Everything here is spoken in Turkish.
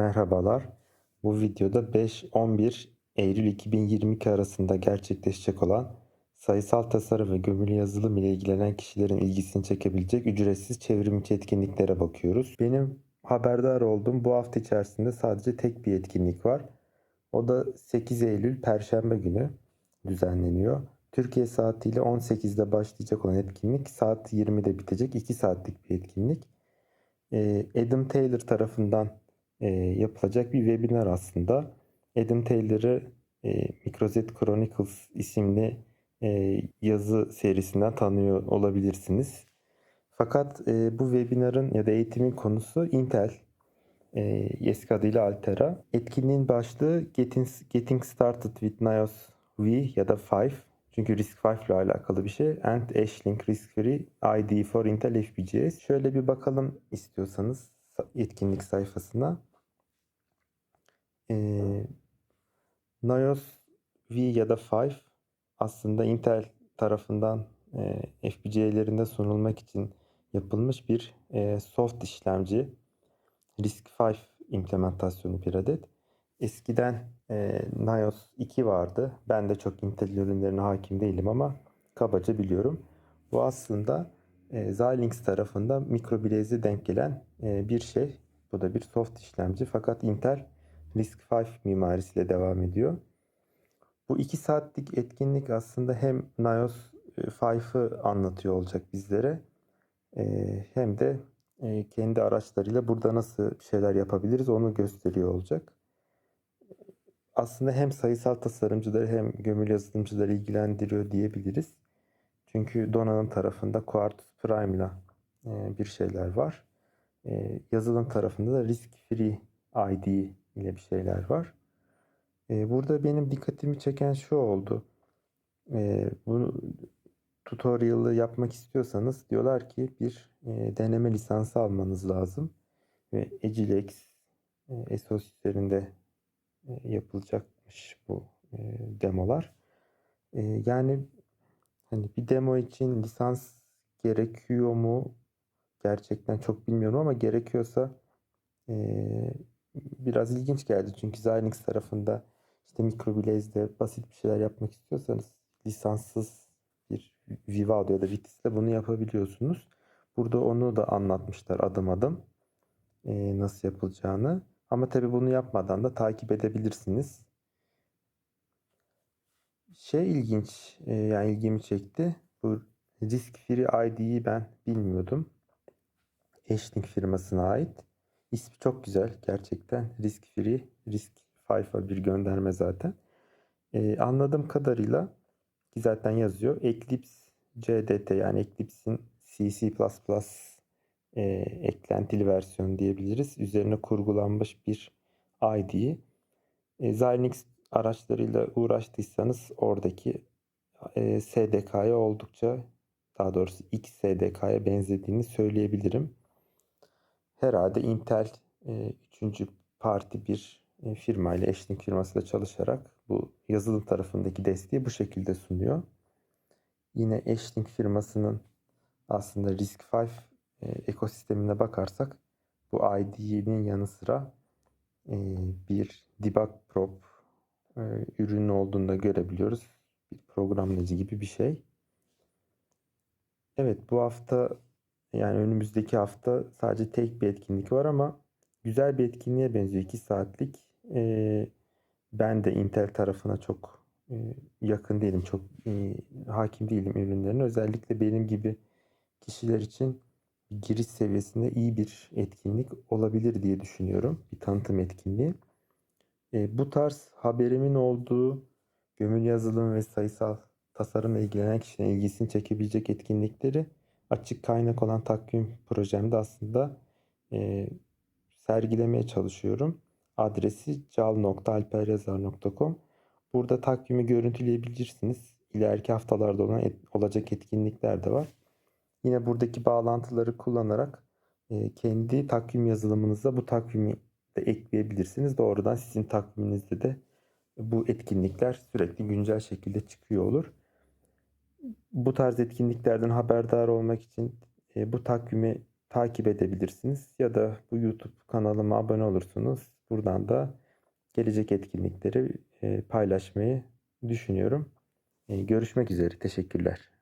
Merhabalar. Bu videoda 5-11 Eylül 2022 arasında gerçekleşecek olan sayısal tasarım ve gömülü yazılım ile ilgilenen kişilerin ilgisini çekebilecek ücretsiz çevrimiçi etkinliklere bakıyoruz. Benim haberdar olduğum bu hafta içerisinde sadece tek bir etkinlik var. O da 8 Eylül Perşembe günü düzenleniyor. Türkiye saatiyle 18'de başlayacak olan etkinlik saat 20'de bitecek 2 saatlik bir etkinlik. Ee, Adam Taylor tarafından e, yapılacak bir webinar aslında. Adam Taylor'ı e, Microset Chronicles isimli e, yazı serisinden tanıyor olabilirsiniz. Fakat e, bu webinarın ya da eğitimin konusu Intel. E, eski adıyla Altera. Etkinliğin başlığı Getting, Getting Started with Nios V ya da 5. Çünkü RISC-V ile alakalı bir şey. And Ashlink RISC-Free ID for Intel FPGAs. Şöyle bir bakalım istiyorsanız etkinlik sayfasına. Ee, Nios V ya da 5 aslında Intel tarafından e, FPGA'lerinde sunulmak için yapılmış bir e, soft işlemci. RISC-V implementasyonu bir adet. Eskiden e, Nios 2 vardı. Ben de çok Intel ürünlerine hakim değilim ama kabaca biliyorum. Bu aslında e, Xilinx tarafından MicroBlaze'e denk gelen e, bir şey. Bu da bir soft işlemci fakat Intel RISC-V mimarisiyle devam ediyor. Bu 2 saatlik etkinlik aslında hem Nios 5'ı anlatıyor olacak bizlere e, hem de e, kendi araçlarıyla burada nasıl şeyler yapabiliriz onu gösteriyor olacak. Aslında hem sayısal tasarımcıları hem gömülü yazılımcıları ilgilendiriyor diyebiliriz. Çünkü donanım tarafında Quartus Prime ile e, bir şeyler var. E, yazılım tarafında da Risk Free ID ile bir şeyler var. E, burada benim dikkatimi çeken şu oldu. Bu tutorial'ı yapmak istiyorsanız diyorlar ki bir deneme lisansı almanız lazım. Ve Agilex SOS üzerinde yapılacakmış bu demolar. Yani hani bir demo için lisans gerekiyor mu? Gerçekten çok bilmiyorum ama gerekiyorsa biraz ilginç geldi. Çünkü Xilinx tarafında işte MicroBlaze'de basit bir şeyler yapmak istiyorsanız lisanssız bir Vivado ya da Vitis'le bunu yapabiliyorsunuz. Burada onu da anlatmışlar adım adım nasıl yapılacağını. Ama tabi bunu yapmadan da takip edebilirsiniz. Şey ilginç, yani ilgimi çekti. Bu Risk Free ID'yi ben bilmiyordum. Ashlink firmasına ait. İsmi çok güzel gerçekten. Risk Free, Risk Five'a bir gönderme zaten. Ee, anladığım kadarıyla ki zaten yazıyor. Eclipse CDT yani Eclipse'in C++ e, eklentili versiyon diyebiliriz. Üzerine kurgulanmış bir ID. E, Xilinx araçlarıyla uğraştıysanız oradaki e, SDK'ya oldukça daha doğrusu X benzediğini söyleyebilirim. Herhalde Intel e, üçüncü parti bir e, firma ile eşlik firmasıyla çalışarak bu yazılım tarafındaki desteği bu şekilde sunuyor. Yine Ashlink firmasının aslında RISC-V e, ekosistemine bakarsak bu IDE'nin yanı sıra e, bir debug prop e, ürünü olduğunu da görebiliyoruz. Bir programlayıcı gibi bir şey. Evet bu hafta yani önümüzdeki hafta sadece tek bir etkinlik var ama güzel bir etkinliğe benziyor. 2 saatlik. E, ben de Intel tarafına çok e, yakın değilim. Çok e, hakim değilim ürünlerine. Özellikle benim gibi kişiler için giriş seviyesinde iyi bir etkinlik olabilir diye düşünüyorum. Bir tanıtım etkinliği. E, bu tarz haberimin olduğu gömül yazılım ve sayısal tasarımla ilgilenen kişinin ilgisini çekebilecek etkinlikleri açık kaynak olan takvim projemde aslında e, sergilemeye çalışıyorum. Adresi cal.alperyazar.com Burada takvimi görüntüleyebilirsiniz. İleriki haftalarda olan et, olacak etkinlikler de var. Yine buradaki bağlantıları kullanarak e, kendi takvim yazılımınıza bu takvimi de ekleyebilirsiniz. Doğrudan sizin takviminizde de bu etkinlikler sürekli güncel şekilde çıkıyor olur. Bu tarz etkinliklerden haberdar olmak için e, bu takvimi takip edebilirsiniz ya da bu YouTube kanalıma abone olursunuz. buradan da gelecek etkinlikleri, eee, paylaşmayı düşünüyorum. Eee, görüşmek üzere. Teşekkürler.